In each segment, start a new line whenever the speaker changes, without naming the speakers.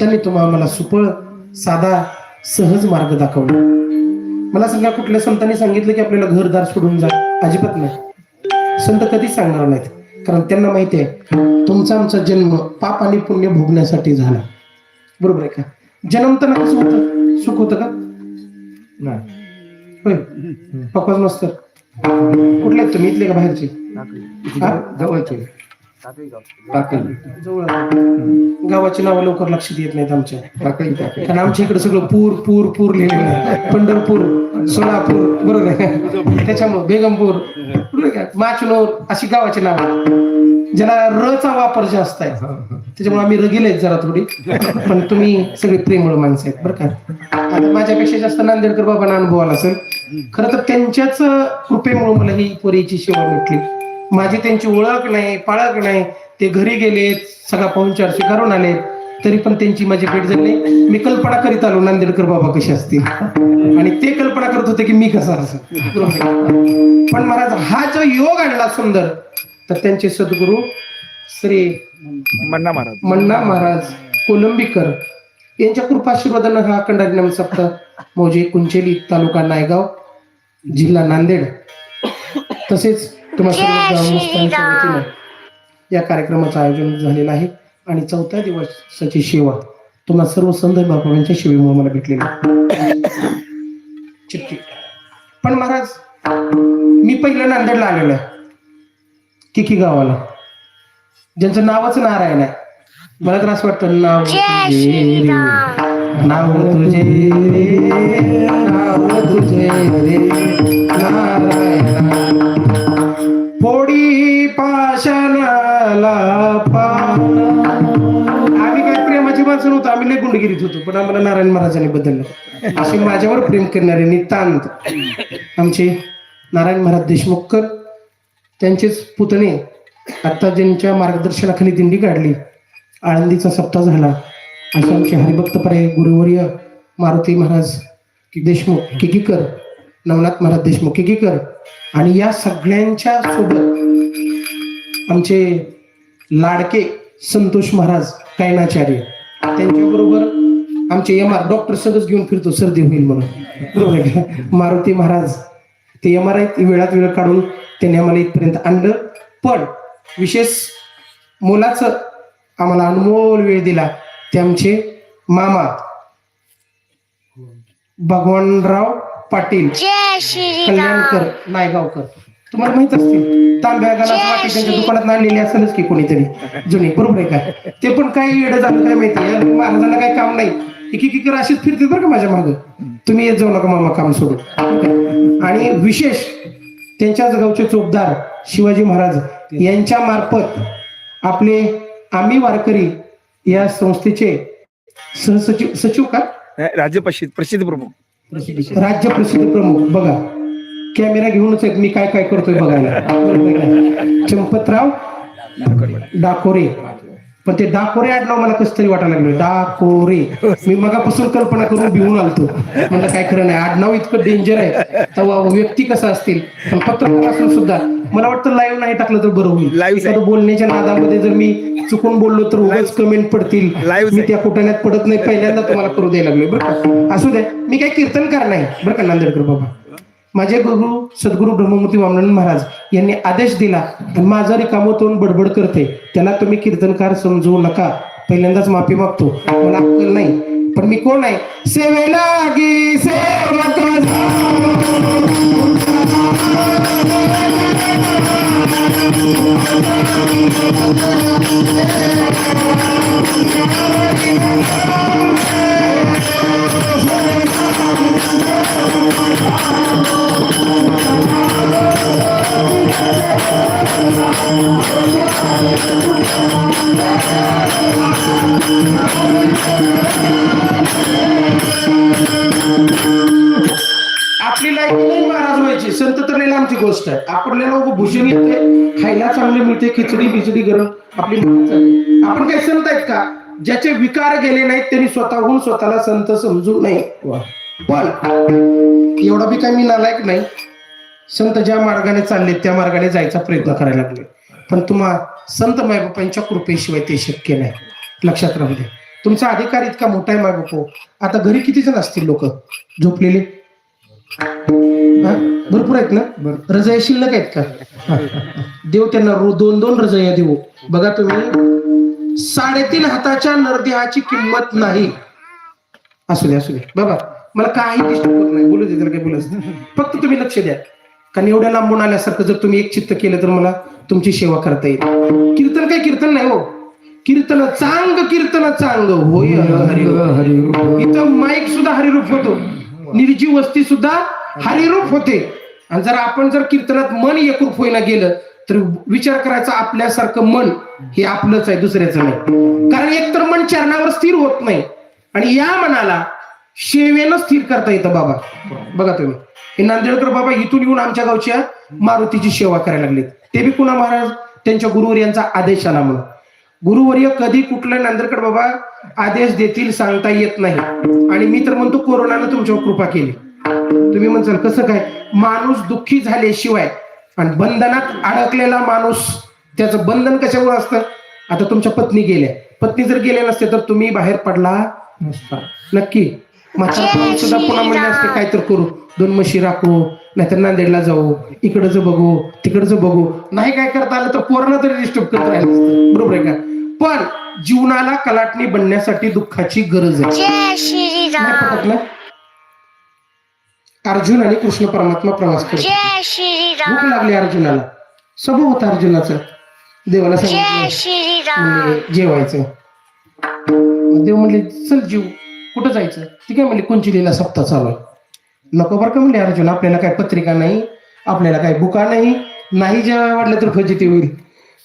संतांनी तुम्हाला मला सुपळ साधा सहज मार्ग दाखवला. मला सांगा कुठल्या संतांनी सांगितलं की आपल्याला घरदार सोडून जा? अजिबात नाही. संत कधीच सांगणार नाहीत. कारण त्यांना माहिती आहे तुमचा आमचा जन्म पाप आणि पुण्य भोगण्यासाठी झाला. बरोबर आहे का? जन्मताना कसं होतं. सुख होतं का? होय. पकवाज मस्त. कुठले तुम्ही? इथले का बाहेरचे? हा? जवळ गावाची नावं लवकर लक्षात येत नाहीत आमच्या. कारण आमच्या इकडे सगळं पूर पूर पूर लिहिलेलं आहे. पंढरपूर सोलापूर बरोबर आहे. त्याच्यामुळे बेगमपूर बरोबर आहे? माचनोर अशी गावाची नावं ज्याला र चा वापर जास्त आहे. त्याच्यामुळे आम्ही रगील आहेत जरा थोडी. पण तुम्ही सगळे प्रेमळ माणसं आहेत बरं का? आता माझ्यापेक्षा जास्त नांदेडकर बाबांना अनुभव आला असेल. खरं तर त्यांच्याच कृपेमुळे मला ही पोरीची सेवा भेटली. माझी त्यांची ओळख नाही पाळख नाही. ते घरी गेले सगळा पाहुणचार स्वीकारून आले. तरी पण त्यांची माझी भेट झाली. मी कल्पना करीत आलो नांदेडकर बाबा कसे असतील? आणि ते कल्पना करत होते की मी कसा असं. पण महाराज हा जो योग आणला सुंदर तर त्यांचे सद्गुरू श्री
मन्ना महाराज.
मन्ना महाराज कोलंबीकर यांच्या कृपाशीर्वादानं हा कंडारीनाम सप्ताह मौजे कुंचेली तालुका नायगाव जिल्हा नांदेड. तसेच तुम्हा सर्व ग्रामस्थांच्या वतीनं या कार्यक्रमाचं आयोजन झालेलं आहे. आणि चौथ्या दिवसाची सेवा तुम्हा सर्व संत बाबांच्या सेवेमुळे मला भेटलेली. चिठ्ठी. पण महाराज मी पहिलं नांदेडला आलेलो आहे. किकी गावाला. ज्यांचं नावच नारायण आहे. मला तर असं वाटतं नाव तुझे नाव तुझे नाव तुझे नारायण. जण होतो. आम्ही लय गुंडगिरीत होतो पण आम्हाला नारायण महाराजांनी बदललं. असे माझ्यावर प्रेम करणारे नितांत आमचे नारायण महाराज देशमुखकर त्यांचेच पुतणे आता ज्यांच्या मार्गदर्शनाखाली दिंडी काढली. आळंदीचा सप्ताह झाला. असे आमचे हरिभक्तपरे गुरुवर्य मारुती महाराज देशमुख किकीकर नवनाथ महाराज देशमुख किकीकर आणि या सगळ्यांच्या सोबत आमचे लाडके संतोष महाराज कायनाचार्य. त्यांच्याबरोबर आमचे एम आर डॉक्टर सगळंच घेऊन फिरतो सर्दी होईल म्हणून? मारुती महाराज ते एम आर आहेत वेळात वेळ काढून त्यांनी आम्हाला इथपर्यंत आणलं. पण विशेष मुलाचं आम्हाला अनमोल वेळ दिला ते आमचे मामा. भगवानराव पाटील
जय श्री
कल्याणकर नायगावकर. तुम्हाला माहीत असतील तांब्या गाला वाटी त्यांच्या दुकानात आणलेली असेलच की कोणीतरी. जुनी बरोबर आहे का? ते पण काही येडं झालं काय माहिती या महाराजांना काही काम नाही. एकीकर अशीच फिरतील बरं का माझ्या मागं. तुम्ही येत जाऊ नका मामा काम सोडून. आणि विशेष त्यांच्याच गावचे चोपदार शिवाजी महाराज यांच्या मार्फत आपले आम्ही वारकरी या संस्थेचे सहसचिव सचिव का?
राज्य प्रसिद्ध प्रसिद्ध प्रमुख.
राज्य प्रसिद्ध प्रमुख. बघा कॅमेरा घेऊनच आहेत मी काय काय करतोय बघायला. चंपतराव डाकोरे. पण ते डाकोरे आडनाव मला कसं तरी वाटायला लागलं. डाकोरे. मी मगापासून कल्पना करून भिवून आलतो. म्हणलं काय खरं नाही. आडनाव इतकं डेंजर आहे. तेव्हा व्यक्ती कसं असतील? पण सुद्धा मला वाटतं लाईव्ह नाही टाकलं तर बरं होईल. बोलण्याच्या नादामध्ये जर मी चुकून बोललो तर उगाच कमेंट पडतील. मी. त्या कुटाण्यात पडत नाही. पहिल्यांदा तुम्हाला करू द्यायला लागलोय. बरं असू द्या मी काही कीर्तनकार नाही. बरं का नांदेडकर बाबा? माझे गुरु सद्गुरू ब्रह्ममूर्ती वामनंद महाराज यांनी आदेश दिला माझं रिकामं तोंड बडबड करते. त्याला तुम्ही कीर्तनकार समजू नका. पहिल्यांदाच माफी मागतो. मला अक्कल नाही. पण मी कोण आहे? सेवेला गी सेवक आपली लाईफ नाही महाराज व्हायची. संत तर लई गोष्ट आहे. आपल्याला उभं भूषण येते खायला चांगले मिळते खिचडी बिचडी गरम. आपली आपण काही संत आहेत का? ज्याचे विकार गेले नाहीत त्यांनी स्वतःहून स्वतःला संत समजू नये. पण एवढा बी काही मी नालायक नाही. संत ज्या मार्गाने चालले त्या मार्गाने जायचा प्रयत्न करायला लागले. पण तुम्हा संत मायबापांच्या कृपेशिवाय ते शक्य नाही. लक्षात राहू दे. तुमचा अधिकार इतका मोठा आहे मागो आता घरी किती जण असतील लोक? झोपलेले? भरपूर आहेत ना? रजया शिल्लक आहेत का? देव त्यांना रो- दोन दोन रजया देऊ बघा तुम्ही. साडेतीन हाताच्या नरदेहाची किंमत नाही. असू दे असू दे. बाबा मला काही डिस्टर्ब होत नाही. बोलू दे त्याला काही बोलायचं फक्त तुम्ही लक्ष द्या. कारण एवढ्या लांबून आल्यासारखं जर तुम्ही एक चित्त केलं तर मला तुमची सेवा करता येईल कीर्तन काय कीर्तन नाही हो. कीर्तन चांग कीर्तन चांग. होय हरिरूप इथं माईक सुद्धा हरिरूप होतो. निर्जीव वस्ती सुद्धा हरिरूप होते. आणि जर आपण जर कीर्तनात मन एकरूप होईना गेलं तर विचार करायचा आपल्यासारखं मन हे आपलंच आहे दुसऱ्याचं नाही. कारण एकतर मन चरणावर स्थिर होत नाही. आणि या मनाला सेवेनं स्थिर करता येतं बाबा. बघा तुम्ही. हे नांदेडकर बाबा इथून येऊन आमच्या गावच्या मारुतीची सेवा करायला लागले ते बी कुणा महाराज त्यांच्या गुरुवर यांचा आदेश आला म्हणून. गुरुवर्य कधी कुठला नांदेडकर बाबा आदेश देतील सांगता येत नाही. आणि मी तर म्हणतो कोरोनानं तुमच्यावर कृपा केली. तुम्ही म्हणसाल कसं काय? माणूस दुःखी झाल्याशिवाय आणि बंधनात अडकलेला माणूस त्याचं बंधन कशामुळे असतं? आता तुमच्या पत्नी गेल्या. पत्नी जर गेल्या नसते तर तुम्ही बाहेर पडला नसता. नक्की. म्हातारा सुद्धा पुन्हा म्हणले असते काय तर करू. दोन म्हशी राखू नाहीतर नांदेडला जाऊ. इकडचं बघू तिकडचं बघू. नाही काय करता आलं तर पोरांना तरी डिस्टर्ब करत राहिलं. बरोबर आहे का? पण जीवनाला कलाटणी बनण्यासाठी दुःखाची गरज आहे. अर्जुन आणि कृष्ण परमात्मा प्रवास करतो भूक लागली अर्जुनाला. सब होतं अर्जुनाचं. देवाला सांगितलं. म्हणले जेवायचं. देव म्हणले चल जीव. कुठं जायचं? ती काय म्हणली कुंचिलीला सप्ताह चालू आहे. नको बरं का? म्हणले अर्जुन आपल्याला काय पत्रिका नाही आपल्याला काय बुका नाही नाही जेव्हा वाटलं तर फजिती होईल.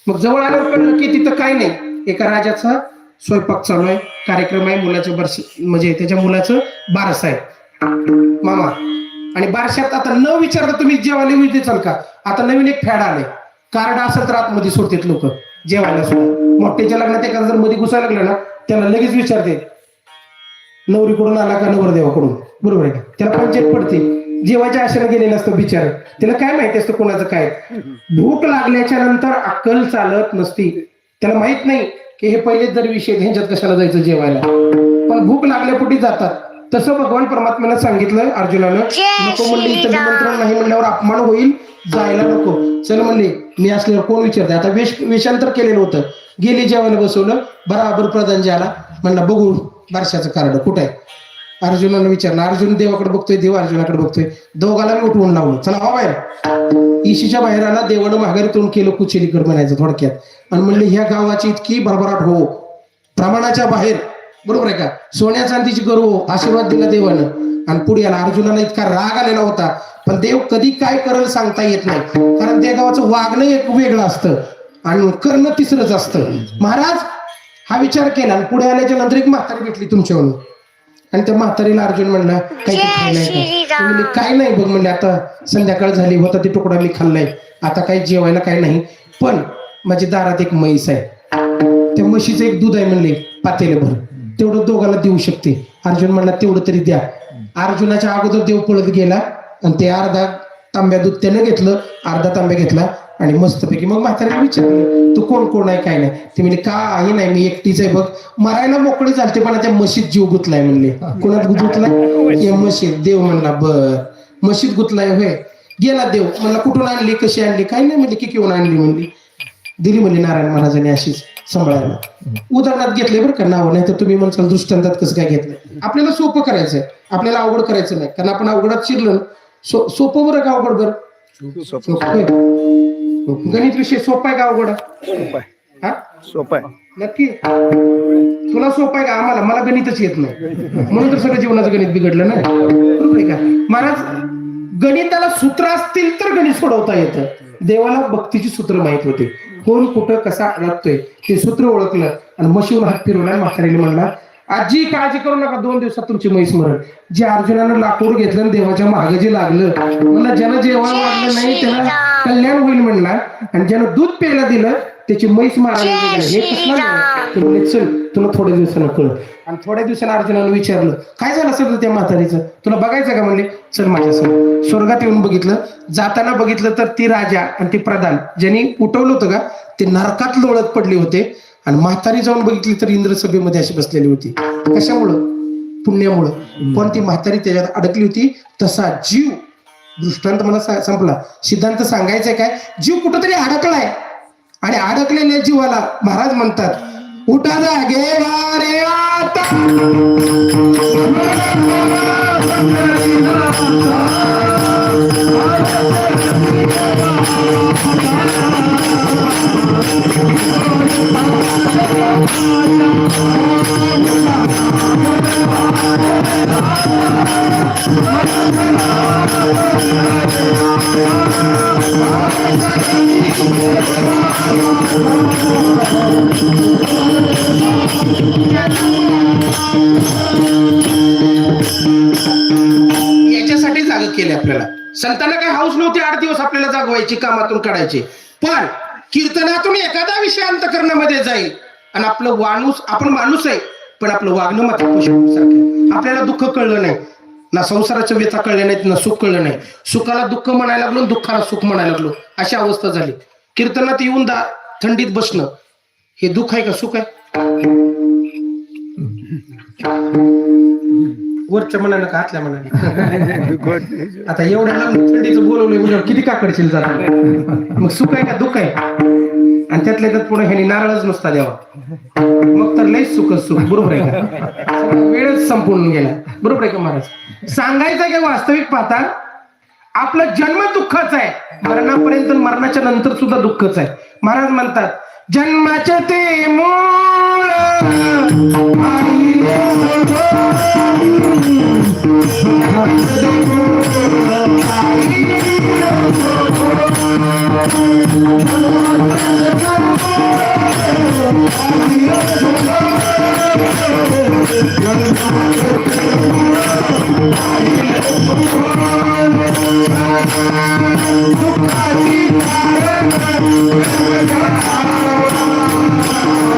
मग जवळ आल्यावर कळलं की तिथं काय नाही. एका राजाचा स्वयंपाक चालू आहे कार्यक्रम आहे मुलाचं बरस म्हणजे त्याच्या मुलाचं बारस आहे. मामा आणि बारशात आता न विचारता तुम्ही जेवायला येऊ देचाल का? आता नवीन एक फॅड आले कार्ड असेल तर आतमध्ये सोडतात लोक जेवायला सुद्धा. मोठ्याच्या लग्नात एखादा जर मध्ये घुसायला लागलं ना त्याला लगेच विचारते नवरीकडून आला का नवरदेवाकडून? बरोबर आहे का? त्याला पंचायत पडते. जेवायच्या आशेने गेलेलं असतं बिचार. त्याला काय माहिती असतं कोणाचं काय? भूक लागल्याच्या नंतर अक्कल चालत नसती. त्याला माहीत नाही की हे पहिलेच जर विषय ह्यांच्यात कशाला जायचं जेवायला? पण भूक लागल्यापोटी जातात. तसं भगवान परमात्म्यानं सांगितलं अर्जुनानं. नको म्हणले इथं. निमंत्रण नाही म्हणल्यावर अपमान होईल जायला नको. चल म्हणले मी असल्यावर कोण विचारते आता वेश वेशांतर केलेलं होतं. गेले जेवायला बसवलं. बराबर प्रधान आला म्हणला बघू. बारशाचं कार्ड कुठं आहे? अर्जुनानं विचारलं अर्जुन देवाकडे बघतोय देव अर्जुनाकडे बघतोय. दोघाला मी उठवून लावलं. चला हा बाहेर. इशीच्या बाहेर आला देवानं माघारी तोंड केलं कुचेलीकड म्हणायचं थोडक्यात. आणि म्हणले ह्या गावाची इतकी भरभराट हो. प्रमाणाच्या बाहेर. बरोबर आहे का? सोन्या चांदीची करू हो. आशीर्वाद दिला देवानं. आणि पुढे आला अर्जुनाला इतका राग आलेला होता. पण देव कधी काय करल सांगता येत नाही. कारण त्या गावाचं वागणं एक वेगळं असतं. आणि करणं तिसरंच असतं. महाराज हा विचार केला आणि पुढे आल्याच्यानंतर एक म्हातारी भेटली तुमच्याकडून आणि त्या म्हातारीला अर्जुन म्हणला काही खायला काय नाही बघ म्हणले आता संध्याकाळ झाली होता ते तुकडा मी खाल्लाय आता काही जेवायला काही नाही पण माझ्या दारात एक म्हैस आहे. त्या म्हशीचं एक दूध आहे म्हणले पातेले भर तेवढं दोघांना देऊ शकते. अर्जुन म्हणला तेवढं तरी द्या. अर्जुनाच्या अगोदर देव पळत गेला आणि ते अर्धा तांब्या दूध त्यानं घेतलं अर्धा तांब्या घेतला. आणि मस्तपैकी मग म्हाताऱ्याला विचारलं तू कोण कोण आहे काय नाही? ते म्हणले काही नाही मी एकटीच आहे बघ. मरायला मोकळी चालते पण त्या म्हशीत जीव गुतलाय म्हणले. कोणात गुतलाय? या म्हशीत देव म्हणला बर. म्हशीत गुतलाय होय. गेला देव. म्हणला कुठून आणली कशी आणली? काय नाही म्हणली की घेऊन आणली म्हणली. दिली म्हणली नारायण महाराजांनी अशीच सांभाळायला. उदाहरणात घेतले बरं का नाव नाही तर तुम्ही म्हणसाल दृष्टांतात कसं काय घेतलं आपल्याला सोपं करायचंय. आपल्याला अवघड करायचं नाही कारण आपण अवघडात शिरलो ना, सो- सोपं बरं का अवघड बरं? आहे. गणित विषय सोपा आहे का अवघड? हा?
सोपं आहे.
नक्की? तुला सोपं आहे का? आम्हाला. मला गणितच येत नाही. म्हणून तर सगळं जीवनाचं गणित बिघडलं ना. बरोबर आहे का? महाराज गणिताला सूत्र असतील तर गणित सोडवता येतं. देवाला भक्तीची सूत्र माहीत होते. कोण कुठं कसा अडकतोय ते सूत्र ओळखलं. आणि मशीवर हात फिरवला आणि म्हातारीला म्हणला आजी काळजी करू नका. दोन दिवसात तुमची म्हैस मरण जे अर्जुनानं लाकूड घेतलं देवाच्या मागे जे लागलं म्हणलं ज्यानं जेवण वाढलं नाही त्याला कल्याण होईल म्हणला आणि ज्यानं दूध प्यायला दिलं त्याची म्हैस मारायला. हे कसलं चल तुला थोड्या दिवसानं कळ आणि थोड्या दिवसानं अर्जुनानं विचारलं काय झालं असेल त्या म्हातारीचं? तुला बघायचं का? म्हणले चल माझ्या संग स्वर्गात येऊन बघितलं. जाताना बघितलं तर ती राजा आणि ती प्रधान ज्यांनी उठवलं होतं का ते नरकात लोळत पडले होते. आणि म्हातारी जाऊन बघितली तर इंद्र सभेमध्ये अशी बसलेली होती. कशामुळं? पुण्यामुळं. पण ती म्हातारी त्याच्यात अडकली होती. तसा जीव दृष्टांत मला संपला. सिद्धांत सांगायचंय काय? जीव कुठंतरी अडकलाय. आणि अडकलेल्या जीवाला महाराज म्हणतात उठा जागे वारे आता. याच्यासाठी जाग केली आपल्याला. संतांना काही हाऊस नव्हती आठ दिवस आपल्याला जागवायची कामातून काढायची. पण कीर्तनातून एखादा विषय अंतकरणामध्ये जाईल. आणि आपलं माणूस आपण माणूस आहे पण आपलं वागणं मात्र आपल्याला दुःख कळलं नाही. ना संसाराच्या व्यथा कळल्या नाहीत ना सुख कळलं नाही. सुखाला दुःख म्हणायला लागलो दुःखाला सुख म्हणायला लागलो. अशी अवस्था झाली. कीर्तनात येऊन दा थंडीत बसणं. हे दुःख आहे का सुख आहे? वरच्या मनानं का आतल्या मनाने? आता एवढ्या लांब थंडीचं बोलवलंय म्हणजे किती काकडशील जात मग सुख आहे का दुःख आहे? आणि त्यातल्या त्यात पुढे ह्यानी नारळच नुसता द्यावा. मग तर लयच सुख सुख बरोबर आहे का? वेळच संपून गेला. बरोबर आहे का महाराज? सांगायचं आहे का वास्तविक पाहता आपलं जन्म दुःखच आहे. मरणापर्यंत मरणाच्या नंतर सुद्धा दुःखच आहे. महाराज म्हणतात जन्माचे ते मूळ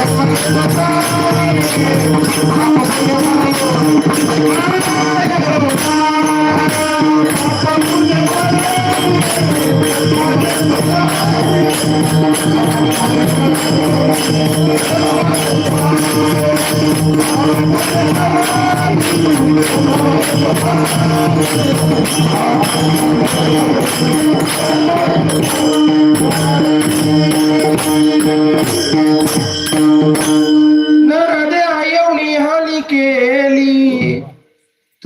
आणि नरदे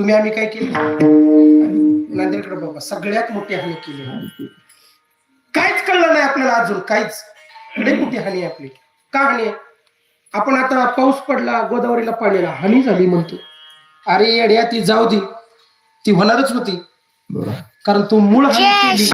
तुम्ही आम्ही काय केली? नांदेडकडे बाबा सगळ्यात मोठी हानी केली. काहीच कळलं नाही आपल्याला अजून काहीच. लय मोठी हानी आहे आपली. का हानी आहे? आपण आता पाऊस पडला गोदावरीला पाण्याला हानी झाली म्हणतो. अरे येड्या ती जाऊ दे. ती होणारच होती. कारण तू मूळ हानी. केली.